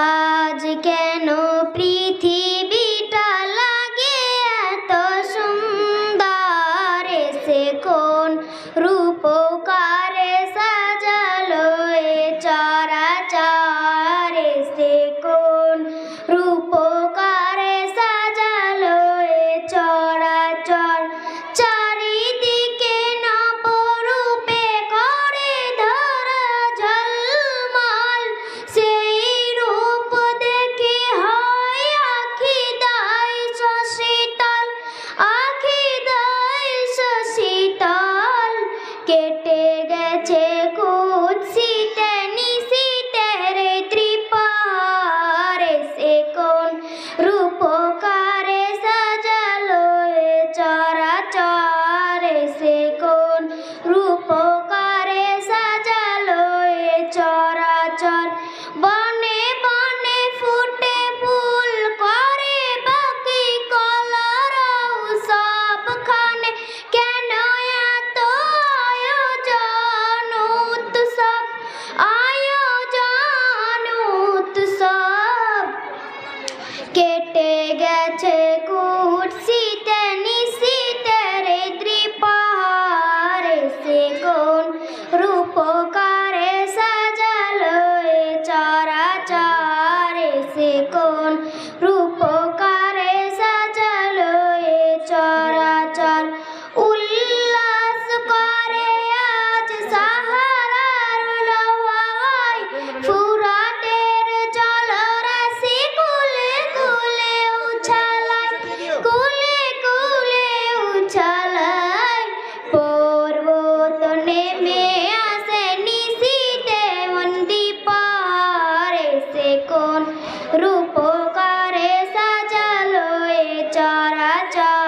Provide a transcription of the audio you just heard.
আজ কেন সে কোন রূপকারে chao.